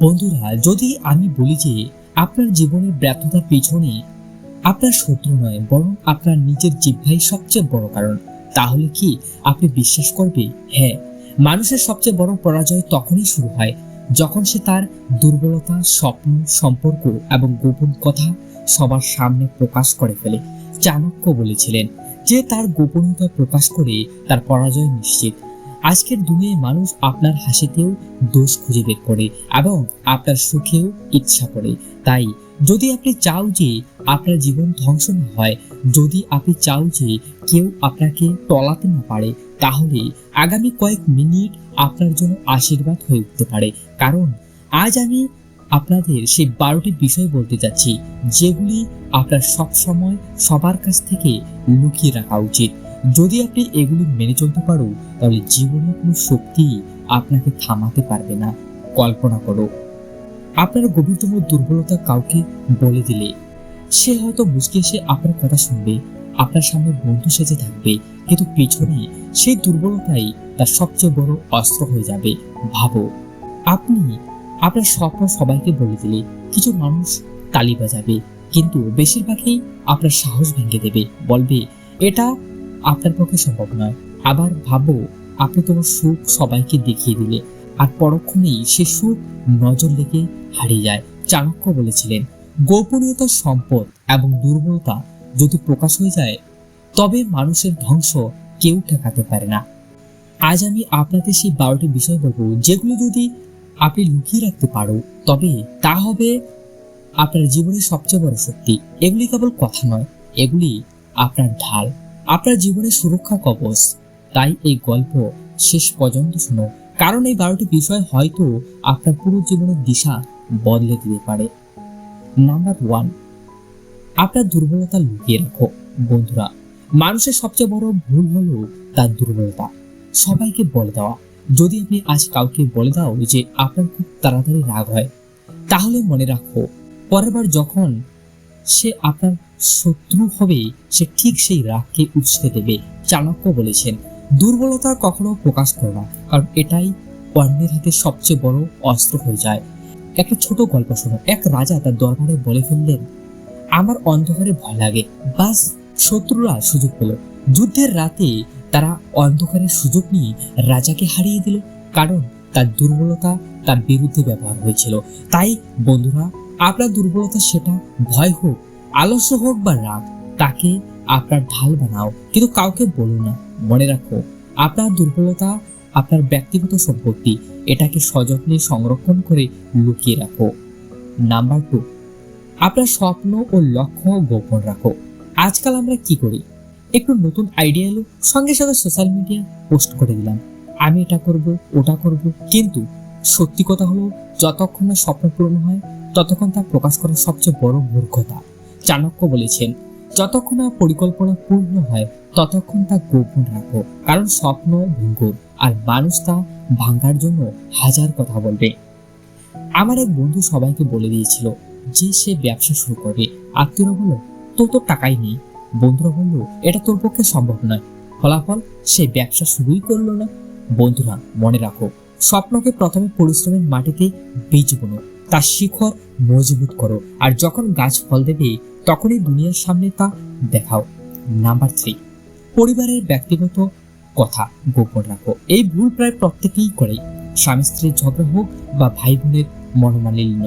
বন্ধুরা, যদি আমি বলি যে আপনার জীবনের ব্যর্থতার পেছনে আপনার শত্রু নয়, বরং আপনার নিজের জিভ্ভাই সবচেয়ে বড় কারণ, তাহলে কি আপনি বিশ্বাস করবে? হ্যাঁ মানুষের সবচেয়ে বড় পরাজয় তখনই শুরু হয় যখন সে তার দুর্বলতা, স্বপ্ন, সম্পর্ক এবং গোপন কথা সবার সামনে প্রকাশ করে ফেলে। চাণক্য বলেছিলেন যে তার গোপনীয়তা প্রকাশ করে তার পরাজয় নিশ্চিত। আজকের দুনিয়ায় মানুষ আপনার হাসিতেও দোষ খুঁজে বের করে এবং আপনার সুখেও ইচ্ছা করে। তাই যদি আপনি চাও যে আপনার জীবন ধ্বংস না হয়, যদি আপনি চাও যে কেউ আপনাকে টলাতে না পারে, তাহলে আগামী কয়েক মিনিট আপনার জন্য আশীর্বাদ হয়ে উঠতে পারে। কারণ আজ আমি আপনাদের সেই বারোটি বিষয় বলতে যাচ্ছি, যেগুলি আপনার সব সময় সবার কাছ থেকে লুকিয়ে রাখা উচিত। যদি আপনি এগুলি মেনে চলতে পারো, তাহলে জীবনের কোনো শক্তি আপনাকে থামাতে পারবে না। কল্পনা করো, আপনার গভীরতম দুর্বলতা কাউকে বলে দিলে, সে হয়তো মুচকে এসে আপনার কথা শুনবে, আপনার সামনে বন্ধু সেজে থাকবে, কিন্তু পিছনে সেই দুর্বলতাই তার সবচেয়ে বড় অস্ত্র হয়ে যাবে। ভাবো, আপনি আপনার স্বপ্ন সবাইকে বলে দিলে, কিছু মানুষ তালি বাজাবে, কিন্তু বেশিরভাগই আপনার সাহস ভেঙে দেবে। বলবে, এটা আপনার পক্ষে সম্ভব নয়। আবার ভাবো, আপনি তোমার সুখ সবাইকে দেখিয়ে দিলে, আর পরক্ষণেই সে সুখ নজর লেগে হারিয়ে যায়। চাণক্য বলেছিলেন, গোপনীয়তা সম্পদ এবং দুর্বলতা যদি প্রকাশ হয়ে যায়, তবে মানুষের ধ্বংস কেউ ঠেকাতে পারে না। আজ আমি আপনাদের সেই বারোটি বিষয় বলব, যেগুলো যদি আপনি লুকিয়ে রাখতে পারো, তবে তা হবে আপনার জীবনের সবচেয়ে বড় শক্তি। এগুলি কেবল কথা নয়, এগুলি আপনার ঢাল। আপনার জীবনের সুরক্ষা কবচ। তাই এই গল্প শেষ পর্যন্ত শুনো কারণ এই বারোটি বিষয় হয়তো আপনার পুরো জীবনের দিশা বদলে দিতে পারে। নাম্বার ওয়ান আপনার দুর্বলতা লুকিয়ে রাখো। বন্ধুরা, মানুষের সবচেয়ে বড় ভুল হলো তার দুর্বলতা। সবাইকে বলে দেওয়া। যদি আপনি আজ কাউকে বলে দাও যে আপনার খুব তাড়াতাড়ি রাগ হয়, তাহলে মনে রাখো, পরের বার যখন সে আপনার শত্রু হবে, সে ঠিক সেই রাগকে উৎসে দেবে, চাণক্য বলেছেন। দুর্বলতা কখনো প্রকাশ করে না, কারণ এটাই অন্যের হাতে সবচেয়ে বড় অস্ত্র হয়ে যায়। একটা ছোট গল্প শোনো, এক রাজা তার দরবারে বলে ফেললেন, আমার অন্ধকারে ভয় লাগে। বাস, শত্রুরা সুযোগ পেল। যুদ্ধের রাতে তারা অন্ধকারের সুযোগ নিয়ে রাজাকে হারিয়ে দিল, কারণ তার দুর্বলতা তার বিরুদ্ধে ব্যবহার হয়েছিল। তাই বন্ধুরা, আপনার দুর্বলতা সেটা ভয় হোক আলস্য হোক বা রাগ, তাকে আপনার ঢাল বানাও। কিন্তু কাউকে বলো না, মনে রাখো, আপনার দুর্বলতা, আপনার ব্যক্তিগত সম্পত্তি, এটাকে সযত্নে সংরক্ষণ করে লুকিয়ে রাখো। নাম্বার টু, আপনার স্বপ্ন ও লক্ষ্য গোপন রাখো। আজকাল আমরা কি করি? একটু নতুন আইডিয়া এলো, সঙ্গে সঙ্গে সোশ্যাল মিডিয়া পোস্ট করে দিলাম। আমি এটা করব, ওটা করব, কিন্তু সত্যি কথা হলো, যতক্ষণ না স্বপ্ন পূরণ হয়, ততক্ষণ তা প্রকাশ করা সবচেয়ে বড় মূর্খতা। চাণক্য বলেছেন, যতক্ষণ না পরিকল্পনা পূর্ণ হয়, ততক্ষণ তা গোপন রাখো, কারণ স্বপ্ন ভঙ্গুর, আর মানুষ তা ভাঙ্গার জন্য হাজার কথা বলবে। আমার এক বন্ধু সবাইকে বলে দিয়েছিল, যে সে ব্যবসা শুরু করবে। আত্মীয়রা বলল, তোর তো টাকাই নেই। বন্ধুরা বলল, এটা তোর পক্ষে সম্ভব নয়। ফলাফল সে ব্যবসা শুরুই করল না। বন্ধুরা, মনে রাখো, স্বপ্নকে প্রথমে পরিশ্রমের মাটিতে বীজ বোনো, তার শিখর মজবুত করো, আর যখন গাছ ফল দেবে তখনই দুনিয়ার সামনে তা দেখাও। নাম্বার থ্রি পরিবারের ব্যক্তিগত কথা গোপন রাখো। এই ভুল প্রায় প্রত্যেকেই করে। স্বামী স্ত্রীর ঝগড়া হোক বা ভাই বোনের মনোমালিন্য,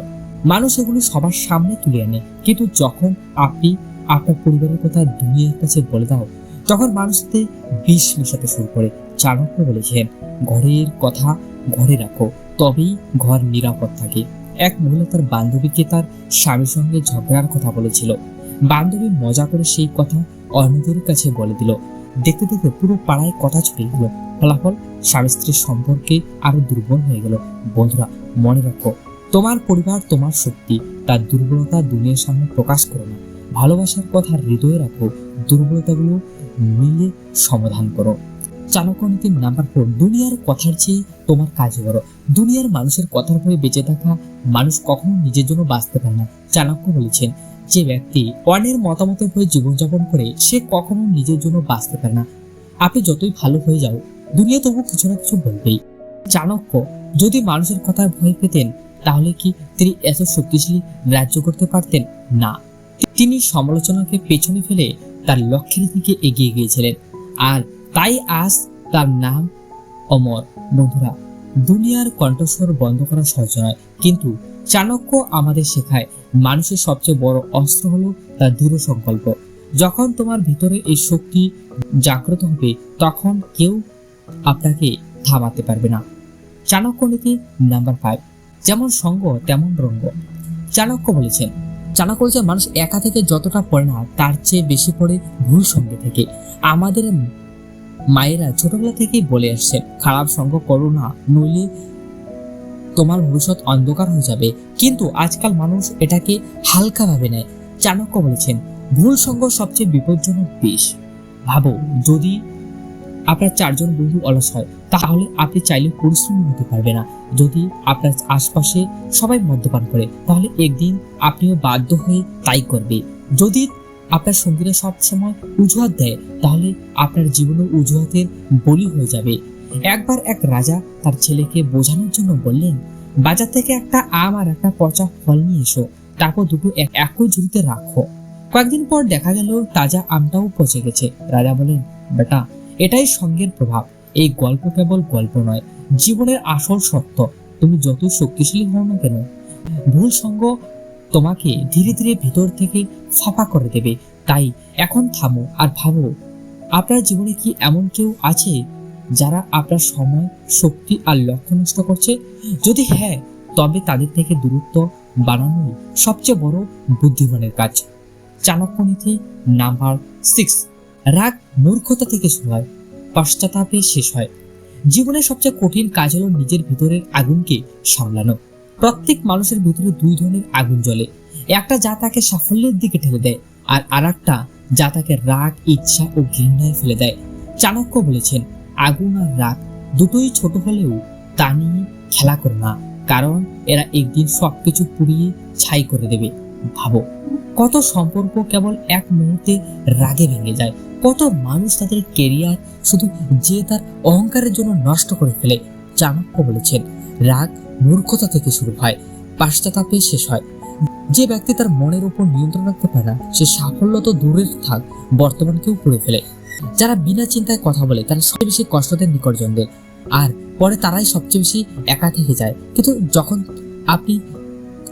মানুষ এগুলো সবার সামনে তুলে আনে। কিন্তু যখন আপনি আপনার পরিবারের কথা দুনিয়ার কাছে বলে দাও, তখন মানুষতে বিষ মেশাতে শুরু করে। চাণক্য বলেছেন, ঘরের কথা ঘরে রাখো, তবেই ঘর নিরাপদ থাকে। এক মহিলা তার বান্ধবীকে তার স্বামীর সঙ্গে ঝগড়ার কথা বলেছিল। বান্ধবী মজা করে সেই কথা অন্যদের কাছে বলে দিল। দেখতে দেখতে পুরো পাড়ায় কথা ছড়িয়ে গেল ফলাফল স্বামী স্ত্রীর সম্পর্কে আরও দুর্বল হয়ে গেল। বন্ধুরা, মনে রাখো, তোমার পরিবার তোমার শক্তি। তার দুর্বলতা দুনিয়ার সামনে প্রকাশ করো না। ভালোবাসার কথা হৃদয়ে রাখো। দুর্বলতাগুলো মিলে সমাধান করো। চাণক্য নীতির নাম্বার ফোর দুনিয়ার কথার চেয়ে তোমার কাজ করো দুনিয়ার মানুষের কথার ভয়ে বেঁচে থাকা মানুষ কখনো নিজের জন্য বাঁচতে পারে না, চাণক্য বলেছেন। যে ব্যক্তি অন্যের মতামতের হয়ে জীবনযাপন করে, সে কখনো নিজের জন্য বাঁচতে পারে না। আপনি যতই ভালো হয়ে যাও, দুনিয়া তবু কিছু না কিছু বলবেই। চাণক্য, যদি মানুষের কথার ভয় পেতেন, তাহলে কি তিনি এত শক্তিশালী রাজ্য করতে পারতেন? না। তিনি সমালোচনাকে পেছনে ফেলে তার লক্ষ্যের দিকে এগিয়ে গিয়েছিলেন। আর তাই আজ তার নাম অমর। বন্ধুরা, দুনিয়ার কণ্ঠস্বর বন্ধ করা সহজ নয়, কিন্তু চাণক্য আমাদের শেখায়, মানুষের সবচেয়ে বড় অস্ত্র হলো তার দৃঢ় সংকল্প। যখন তোমার ভিতরে এই শক্তি জাগ্রত হবে, তখন কেউ আপনাকে থামাতে পারবে না। চাণক্য নীতি নাম্বার ফাইভ যেমন সঙ্গ, তেমন রঙ্গ। চাণক্য বলেছেন চাণক্য বলেছেন, মানুষ একা থেকে যতটা পড়ে না, তার চেয়ে বেশি পড়ে ভুল সঙ্গে থেকে। আমাদের মায়েরা ছোটবেলা থেকেই বলে আসছেন খারাপ সঙ্গ করো না, নইলে তোমার ভবিষ্যৎ অন্ধকার হয়ে যাবে। কিন্তু আজকাল মানুষ এটাকে হালকা ভাবে নেয়। চাণক্য বলেছেন, ভুল সঙ্গ সবচেয়ে বিপজ্জনক বিষ। ভাবো, যদি আপনার চারজন বন্ধু অলস হয়, তাহলে আপনি চাইলে পরিশ্রমী হতে পারবে না। যদি আপনার আশপাশে সবাই মদ্যপান করে, তাহলে একদিন আপনিও বাধ্য হয়ে তাই করবে। যদি আপনার সঙ্গীরা সব সময় উজুহাত দেয়, তাহলে আপনার জীবনও উজুহাতের বলি হয়ে যাবে। একবার এক রাজা তার ছেলেকে বোঝানোর জন্য বললেন, বাজার থেকে একটা আম আর একটা পচা ফল নিয়ে এসো, তারপর দুটো একই ঝুড়িতে রাখো। কয়েকদিন পর দেখা গেল তাজা আমটাও পচে গেছে। রাজা বলেন বেটা, এটাই সঙ্গের প্রভাব। এই গল্প কেবল গল্প নয়, জীবনের আসল সত্য। তুমি যত শক্তিশালী হও না কেন, ভুল সঙ্গ তোমাকে ধীরে ধীরে ভিতর থেকে ফাঁপা করে দেবে। তাই এখন থামো আর ভাবো, আপনার জীবনে কি এমন কেউ আছে যারা আপনার সময়, শক্তি আর লক্ষ্য নষ্ট করছে? যদি হ্যাঁ তবে তাদের থেকে দূরত্ব বানানোই সবচেয়ে বড় বুদ্ধিমানের কাজ। চাণক্য নীতি নাম্বার সিক্স রাগ মূর্খতা থেকে শুরু হয়, পশ্চাতাপে শেষ হয়। জীবনের সবচেয়ে কঠিন কাজ হলো নিজের ভিতরের আগুনকে সামলানো। প্রত্যেক মানুষের ভিতরে দুই ধরনের আগুন জ্বলে। একটা যা তাকে সাফল্যের দিকে ঠেলে দেয়, আর আরেকটা যা তাকে রাগ, ইচ্ছা ও ঘৃণায় ফেলে দেয়। চাণক্য বলেছেন, আগুন আর রাগ দুটোই ছোট হলেও তা নিয়ে খেলা করো না, কারণ এরা একদিন সবকিছু পুড়িয়ে ছাই করে দেবে। ভাবো, কত সম্পর্ক কেবল এক মুহূর্তে রাগে ভেঙে যায়। কত মানুষ তাদের কেরিয়ার শুধু যে তার অহংকারের জন্য নষ্ট করে ফেলে চাণক্য বলেছেন, রাগ মূর্খতা থেকে শুরু হয় পাশ্চাতাপে শেষ হয়। যে ব্যক্তি তার মনের উপর নিয়ন্ত্রণ রাখতে পারে না, সে সাফল্য তো দূরের থাক, বর্তমানকেও করে ফেলে। যারা বিনা চিন্তায় কথা বলে, তারা সবচেয়ে বেশি কষ্ট দেয় নিকটজনদের। আর পরে তারাই সবচেয়ে বেশি একা থেকে যায়। কিন্তু যখন আপনি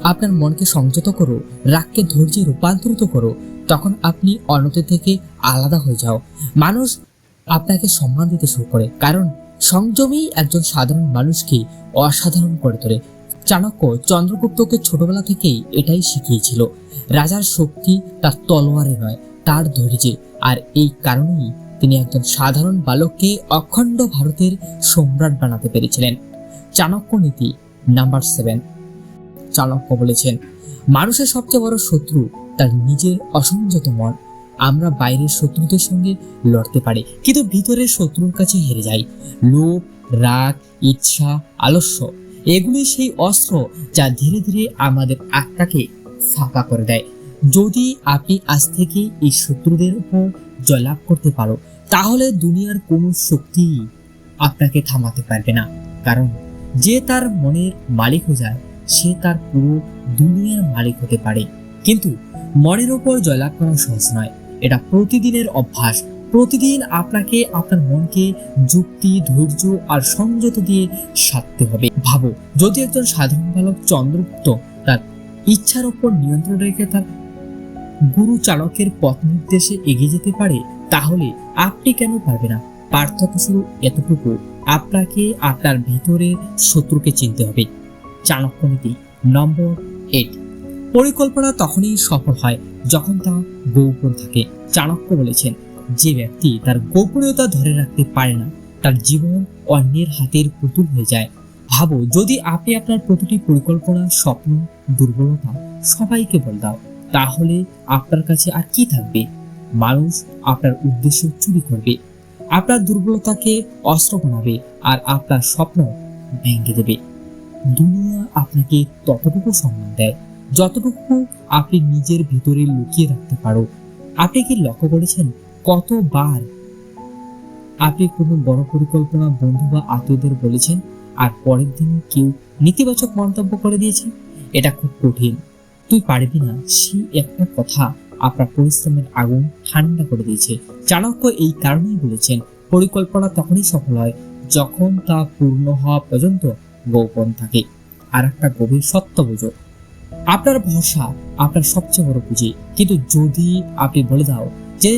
আপনার মনকে সংযত করো, রাগকে ধৈর্যে রূপান্তরিত করো, তখন আপনি অন্যদের থেকে আলাদা হয়ে যাও। মানুষ আপনাকে সম্মান দিতে শুরু করে, কারণ সংযমই একজন সাধারণ মানুষকে অসাধারণ করে তোলে। চাণক্য চন্দ্রগুপ্তকে ছোটবেলা থেকেই এটাই শিখিয়েছিল। রাজার শক্তি তার তলোয়ারে নয়, তার ধৈর্যে। আর এই কারণেই তিনি একজন সাধারণ বালককে অখণ্ড ভারতের সম্রাট বানাতে পেরেছিলেন। চাণক্য নীতি নাম্বার সেভেন। চাণক্য বলেছেন, মানুষের সবচেয়ে বড় শত্রু তার নিজের অসংযত মন। আমরা বাইরের শত্রুদের সঙ্গে লড়তে পারি। কিন্তু ভিতরের শত্রুর কাছে হেরে যাই। লোভ, রাগ, ইচ্ছা, আলস্য এগুলি সেই অস্ত্র যা ধীরে ধীরে আমাদের আত্মাকে ফাঁকা করে দেয়। যদি আপনি আজ থেকে এই শত্রুদের উপর জয়লাভ করতে পারো, তাহলে দুনিয়ার কোনো শক্তি আপনাকে থামাতে পারবে না। কারণ যে তার মনের মালিক হয়ে যায়, সে তার পুরো দুনিয়ার মালিক হতে পারে। কিন্তু মনের উপর জয়লাভ করা সহজ নয়। এটা প্রতিদিনের অভ্যাস। প্রতিদিন আপনাকে আপনার মনকে যুক্তি, ধৈর্য আর সংযত দিয়ে সাধতে হবে। ভাবো, যদি একজন সাধারণ বালক চন্দ্রগুপ্ত তার ইচ্ছার উপর নিয়ন্ত্রণ রেখে তার গুরু চালকের পথ নির্দেশে এগিয়ে যেতে পারে, তাহলে আপনি কেন পারবে না? পার্থক্য শুরু এতটুকু, আপনাকে আপনার ভিতরের শত্রুকে চিনতে হবে। চাণক্য নীতি, নম্বর এইট পরিকল্পনা তখনই সফল হয় যখন তা গোপন থাকে। চাণক্য বলেছেন, যে ব্যক্তি তার গোপনীয়তা ধরে রাখতে পারে না, তার জীবন অন্যের হাতের পুতুল হয়ে যায়। ভাবো, যদি আপনি আপনার প্রতিটি পরিকল্পনা, স্বপ্ন, দুর্বলতা সবাইকে বল দাও, তাহলে আপনার কাছে আর কি থাকবে? মানুষ আপনার উদ্দেশ্য চুরি করবে, আপনার দুর্বলতাকে অস্ত্র বানাবে আর আপনার স্বপ্ন ভেঙে দেবে। দুনিয়া আপনাকে ততটুকু সম্মান দেয়। যতটুকু আপনি নিজের ভিতরে লুকিয়ে রাখতে পারো, আপনি কি লক্ষ্য করেছেন কতবার আপনি কোনো বড় পরিকল্পনা, বন্ধু বা আত্মীয়দের বলেছেন আর পরের দিন কেউ নেতিবাচক মন্তব্য করে দিয়েছে? এটা খুব কঠিন। তুই পারবি না। সেই একটা কথা আপনার পরিশ্রমের আগুন ঠান্ডা করে দিয়েছে। চাণক্য এই কারণেই বলেছেন, পরিকল্পনা তখনই সফল হয় যখন তা পূর্ণ হওয়া পর্যন্ত গোপন থাকে। আর একটা গভীর সত্য বোঝো। আপনার ভরসা আপনার সবচেয়ে বড় পুঁজি। কিন্তু যদি আপনি বলে দাও যে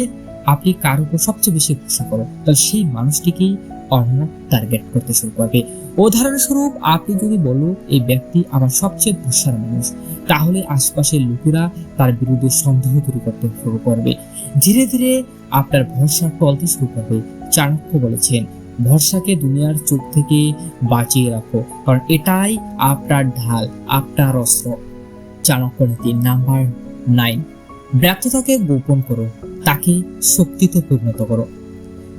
আপনি কার উপর সবচেয়ে বেশি ভরসা করো তাহলে সেই মানুষটিকেই অন্য টার্গেট করতে শুরু করবে। উদাহরণস্বরূপ আপনি যদি বলো, এই ব্যক্তি আমার সবচেয়ে ভরসার মানুষ, তাহলে আশপাশের লোকেরা তার বিরুদ্ধে সন্দেহ তৈরি করতে শুরু করবে। ধীরে ধীরে আপনার ভরসা টলতে শুরু করবে। চাণক্য বলেছেন, ভরসাকে দুনিয়ার চোখ থেকে বাঁচিয়ে রাখো, কারণ এটাই আপনার ঢাল, আপনার অস্ত্র। চাণক্য নীতি নাম্বার নাইন ব্যর্থতাকে গোপন করো, তাকে শক্তিতে পরিণত করো।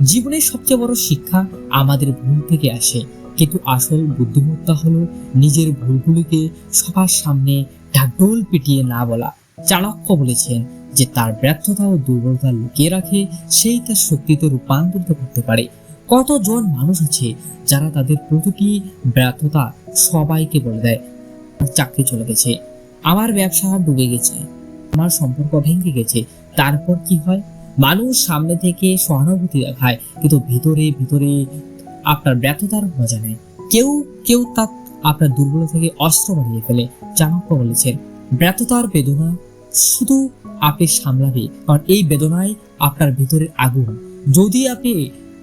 জীবনের সবচেয়ে বড় শিক্ষা আমাদের ভুল থেকে আসে, কিন্তু আসল বুদ্ধিমত্তা হলো নিজের ভুলগুলিকে সবার সামনে ঢাকঢোল পিটিয়ে না বলা। চাণক্য বলেছেন যে তার ব্যর্থতা ও দুর্বলতা লুকিয়ে রাখে, সেই তার শক্তিতে রূপান্তরিত করতে পারে। কতজন মানুষ আছে যারা তাদের প্রতিটি ব্যর্থতা সবাইকে বলে দেয় চাকরি চলে গেছে। আমার ব্যবসা ডুবে গেছে, আমার সম্পর্ক ভেঙে গেছে, তারপর কি হয়? মানুষ সামনে থেকে সহানুভূতি দেখায়, কিন্তু ভিতরে ভিতরে আপনার ব্যর্থতার মজা নেয়। কেউ কেউ তা আপনার দুর্বলতা থেকে অস্ত্র বানিয়ে ফেলে। চাণক্য বলেছেন, ব্যর্থতার বেদনা শুধু আপনি সামলাবে কারণ এই বেদনায় আপনার ভিতরের আগুন। যদি আপনি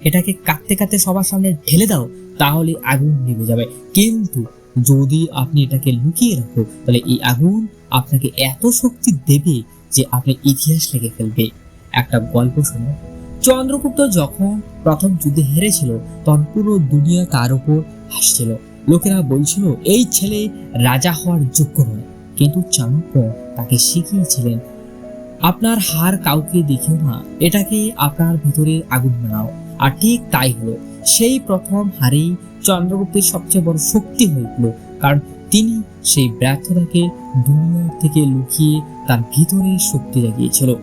এটাকে কাঁদতে কাঁদতে সবার সামনে ঢেলে দাও, তাহলে আগুন নেমে যাবে। কিন্তু যদি আপনি এটাকে লুকিয়ে রাখো তাহলে এই আগুন আপনাকে এত শক্তি দেবে যে আপনি ইতিহাস লেগে ফেলবে। একটা গল্প শুনো। চন্দ্রগুপ্ত যখন প্রথম যুদ্ধে হেরেছিল, তখন পুরো দুনিয়া তার উপর হাসছিল। লোকেরা বলছিল, এই ছেলে রাজা হওয়ার যোগ্য নয়। কিন্তু চাণক্য তাকে শিখিয়েছিলেন, আপনার হার কাউকে দেখিও না, এটাকে আপনার ভিতরে আগুন বানাও। আর ঠিক তাই হলো। সেই প্রথম হারেই চন্দ্রগুপ্তের সবচেয়ে বড় শক্তি হয়ে উঠল কারণ তিনি সেই ব্যর্থতাকে দুনিয়ার থেকে লুকিয়ে তার ভিতরে শক্তি জাগিয়েছিল।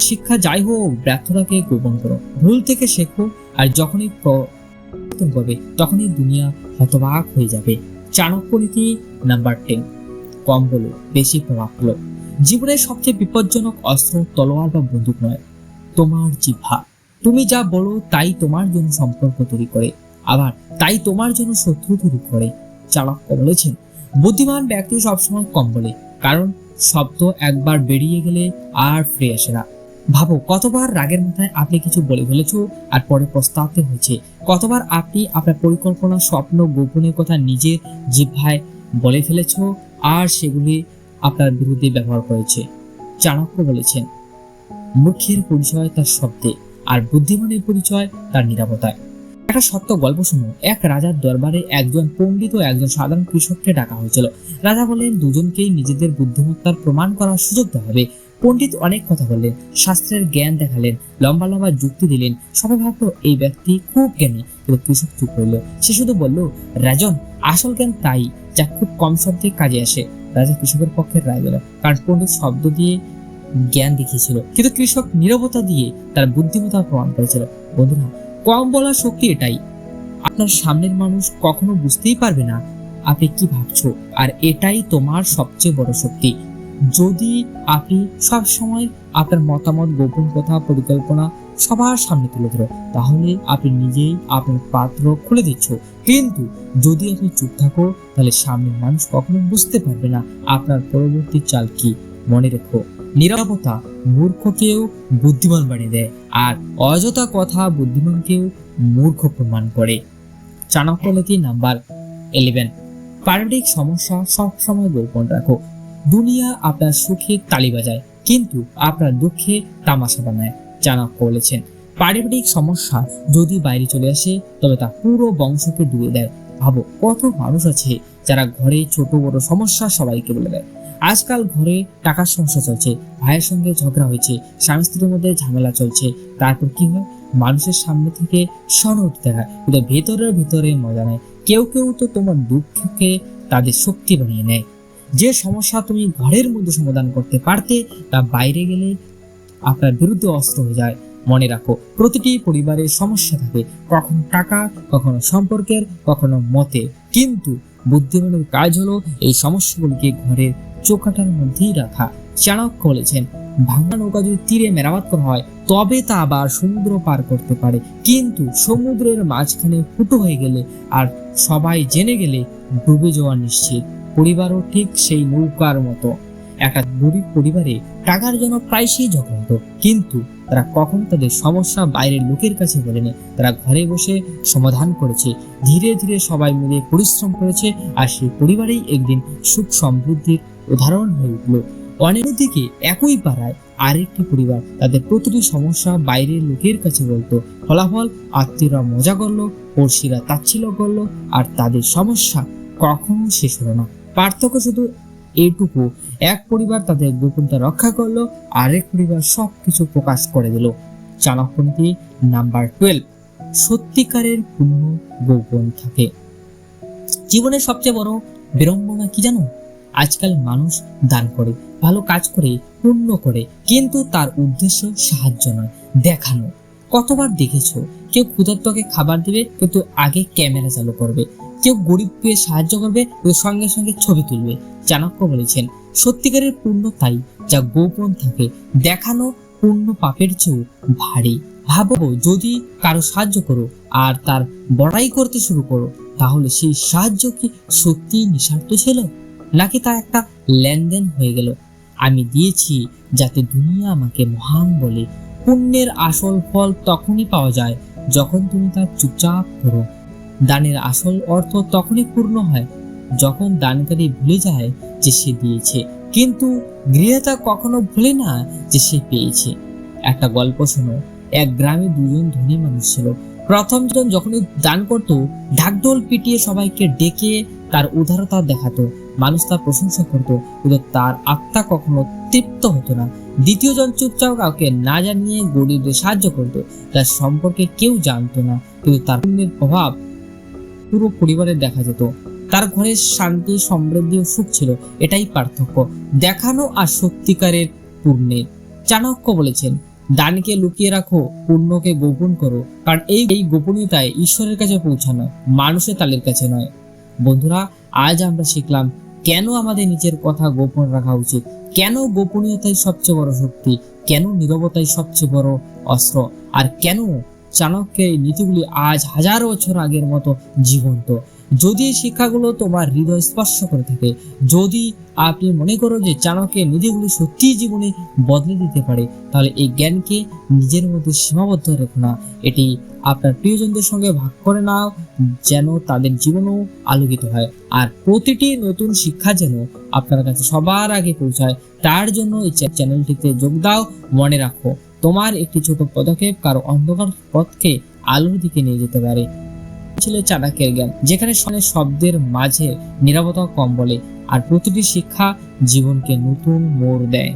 শিক্ষা যাই হোক, ব্যর্থতাকে গোপন করো, ভুল থেকে শেখো, আর যখনই পরিবর্তন তখনই দুনিয়া হতবাক হয়ে যাবে। চাণক্য নীতি নাম্বার টেন কম বলো, বেশি প্রভাব হলো জীবনের সবচেয়ে বিপজ্জনক অস্ত্র তলোয়ার বা বন্দুক নয়, তোমার জিহ্বা। তুমি যা বলো, তাই তোমার জন্য সম্পর্ক তৈরি করে। আবার তাই তোমার জন্য শত্রু তৈরি করে। চাণক্য বলেছেন, বুদ্ধিমান ব্যক্তি সবসময় কম বলে, কারণ শব্দ একবার বেরিয়ে গেলে আর ফিরে আসে না। ভাবো, কতবার রাগের মাথায় আপনি কিছু বলে ফেলেছো আর পরে পস্তাতে হয়েছে। কতবার আপনি আপনার পরিকল্পনা, স্বপ্ন, গোপনের কথা নিজের জিভায় বলে ফেলেছ আর সেগুলি আপনার বিরুদ্ধে ব্যবহার করেছে। চাণক্য বলেছেন মূর্খের পরিচয় তার শব্দে, আর বুদ্ধিমানের পরিচয় তার নিরাপত্তায়। একটা সত্য গল্প শুনো এক রাজার দরবারে একজন পণ্ডিত ও একজন সাধারণ কৃষককে ডাকা হয়েছিল। রাজা বললেন, দুজনকেই নিজেদের বুদ্ধিমত্তার প্রমাণ করার সুযোগ দেওয়া হবে। পণ্ডিত অনেক কথা বললেন, শাস্ত্রের জ্ঞান দেখালেন, লম্বা লম্বা যুক্তি দিলেন। সবাই ভাবলো, এই ব্যক্তি খুব জ্ঞানী। কিন্তু কৃষক চুপ রইল সে শুধু বলল, রাজন, আসল জ্ঞান তাই, যা খুব কম শব্দে কাজে আসে। রাজা কৃষকের পক্ষে রায় দিল কারণ পণ্ডিত শব্দ দিয়ে জ্ঞান দেখিয়েছিল। কিন্তু কৃষক নীরবতা দিয়ে তার বুদ্ধিমত্তা প্রমাণ করেছিল। বন্ধুরা কম বলার শক্তি এটাই। আপনার সামনের মানুষ কখনো বুঝতেই পারবে না আপনি কি ভাবছ, আর এটাই তোমার সবচেয়ে বড় শক্তি। যদি আপনি সব সময় আপনার মতামত, গোপন কথা, পরিকল্পনা সবার সামনে তুলে ধরো, তাহলে আপনি নিজেই আপনার পাত্র খুলে দিচ্ছ। কিন্তু যদি আপনি চুপ থাকো, তাহলে সামনের মানুষ কখনো বুঝতে পারবে না আপনার পরবর্তী চাল কি। মনে রেখো, নিরাপত্তা মূর্খকেও বুদ্ধিমান বানিয়ে দেয় আর অযথা কথা বুদ্ধিমানকেও মূর্খ প্রমাণ করে। চাণক্য নীতি নাম্বার ইলেভেন পারিবারিক সমস্যা সবসময় গোপন রাখো। দুনিয়া আপনার সুখে তালি বাজায়, কিন্তু আপনার দুঃখে তামাশা বানায়, চাণক্য বলেছেন। পারিবারিক সমস্যা যদি বাইরে চলে আসে, তবে তা পুরো বংশকে ডুবে দেয়। ভাবো, কত মানুষ আছে যারা ঘরে ছোট বড় সমস্যা সবাইকে বলে দেয়। আজকাল ঘরে টাকার সমস্যা চলছে, ভাইয়ের সঙ্গে ঝগড়া হয়েছে, স্বামী স্ত্রীর মধ্যে ঝামেলা চলছে। তারপর কি হয়? মানুষের সামনে থেকে সন উঠতে কিন্তু ভেতরের ভেতরে মজা নেয়। কেউ কেউ তো তোমার দুঃখকে তাদের শক্তি বানিয়ে নেয়। যে সমস্যা তুমি ঘরের মধ্যে সমাধান করতে পারতে, তা বাইরে গেলে আপনার বিরুদ্ধে অস্ত্র হয়ে যায়। মনে রাখো, প্রতিটি পরিবারের সমস্যা থাকে। কখনো টাকা, কখনো সম্পর্কের, কখনো মতে। কিন্তু বুদ্ধিমানের কাজ হলো এই সমস্যাগুলিকে ঘরের চোকাটার মধ্যেই রাখা। চাণক্য বলেছেন, ভাঙা নৌকা যদি তীরে মেরামত করা হয়, তবে তা আবার সমুদ্র পার করতে পারে। কিন্তু সমুদ্রের মাঝখানে ফুটো হয়ে গেলে আর সবাই জেনে গেলে ডুবে যাওয়া নিশ্চিত। পরিবারও ঠিক সেই নৌকার মতো। একটা গরিব পরিবারে টাকার জন্য প্রায়শই ঝগড়া কিন্তু তারা কখনো তাদের সমস্যা বাইরের লোকের কাছে বলেনি। তারা ঘরে বসে সমাধান করেছে। ধীরে ধীরে সবাই মিলে পরিশ্রম করেছে আর সেই পরিবারেই একদিন সুখ সমৃদ্ধির উদাহরণ হয়ে উঠল অন্যদিকে একই পাড়ায় আরেকটি পরিবার তাদের প্রতিটি সমস্যা বাইরের লোকের কাছে বলতো। ফলাফল, আত্মীয়রা মজা করল, পড়শিরা তাচ্ছিল্য করল, আর তাদের সমস্যা কখনো শেষ হলো না। পার্থক্য শুধু এইটুকু এক পরিবার তাদের গোপনতা রক্ষা করল, আরেক পরিবার সবকিছু প্রকাশ করে দিল। চাণক্যনীতি নাম্বার টুয়েলভ, সত্যিকারের পূর্ণ গোপন থাকে। জীবনের সবচেয়ে বড় বিড়ম্বনা কি জানো? আজকাল মানুষ দান করে, ভালো কাজ করে পূর্ণ করে, কিন্তু তার উদ্দেশ্য সাহায্য নয়, দেখানো। কতবার দেখেছ, কেউ ক্ষুধার্তকে খাবার দিবে কিন্তু আগে ক্যামেরা চালু করবে। কেউ গরিবকে সাহায্য করবে কিন্তু সঙ্গে সঙ্গে ছবি তুলবে। চাণক্য বলেছেন, সত্যিকারের পূর্ণ তাই, যা গোপন থাকে। দেখানো পূর্ণ পাপের চেয়েও ভারী। ভাবো, যদি কারও সাহায্য করো, আর তার বড়াই করতে শুরু করো, তাহলে সেই সাহায্য কি সত্যিই নিঃস্বার্থ ছিল? নাকি তা একটা লেনদেন হয়ে গেল? আমি দিয়েছি যাতে দুনিয়া আমাকে মহান বলে। পুণ্যের আসল ফল তখনই পাওয়া যায় যখন তুমি তা চুপচাপ করো। দানের আসল অর্থ তখনই পূর্ণ হয় যখন দানকারী ভুলে যায় যে সে দিয়েছে। কিন্তু গৃহতা কখনো ভুলে না যে সে পেয়েছে। একটা গল্প শোনো। এক গ্রামে দুজন ধনী মানুষ ছিল। প্রথম জন যখনই দান করত, ঢাকঢোল পিটিয়ে সবাইকে ডেকে তার উদারতা দেখাতো, মানুষ তার প্রশংসা করতো, কিন্তু তার আত্মা কখনো তৃপ্ত হতো না। দ্বিতীয় জন চুপচাপ কাউকে না জানিয়ে গরিবদের সাহায্য করতো তার সম্পর্কে কেউ জানতো না, কিন্তু তার পুণ্যের প্রভাব পুরো পরিবারে দেখা যেত। তার ঘরে শান্তি, সমৃদ্ধি ও সুখ ছিল, এটাই পার্থক্য। দেখানো আর সত্যিকারের পুণ্যের। চাণক্য বলেছেন দানকে লুকিয়ে রাখো, পুণ্যকে গোপন করো, কারণ এই এই গোপনীয়তায় ঈশ্বরের কাছে পৌঁছানো, মানুষের তালের কাছে নয়। বন্ধুরা, আজ আমরা শিখলাম কেন আমাদের নিজের কথা গোপন রাখা উচিত, কেন গোপনীয়তাই সবচেয়ে বড় শক্তি, কেন নীরবতাই সবচেয়ে বড় অস্ত্র, আর কেন চাণক্যের নীতিগুলি আজ হাজার বছর আগের মতো জীবন্ত। যদি এই শিক্ষাগুলো তোমার হৃদয় স্পর্শ করে থাকে, যদি আপনি মনে করো যে চাণক্যের নীতিগুলি সত্যিই জীবনে বদলে দিতে পারে, তাহলে এই জ্ঞানকে নিজের মধ্যে সীমাবদ্ধ রেখো না। এটি আপনার প্রিয়জনদের সঙ্গে ভাগ করে নাও, যেন তাদের জীবনও আলোকিত হয়। আর প্রতিটি নতুন শিক্ষা যেন আপনার কাছে সবার আগে পৌঁছায়, তার জন্য এই চ্যানেলটিতে যোগ দাও, মনে রাখো। তোমার একটি ছোট পদক্ষেপ কারও অন্ধকার পথকে আলোর দিকে নিয়ে যেতে পারে। ছিল চাটাকের জ্ঞান, যেখানে শোনে শব্দের মাঝে নিরাপত্তা কম বলে, আর প্রতিটি শিক্ষা জীবনকে নতুন মোড় দেয়।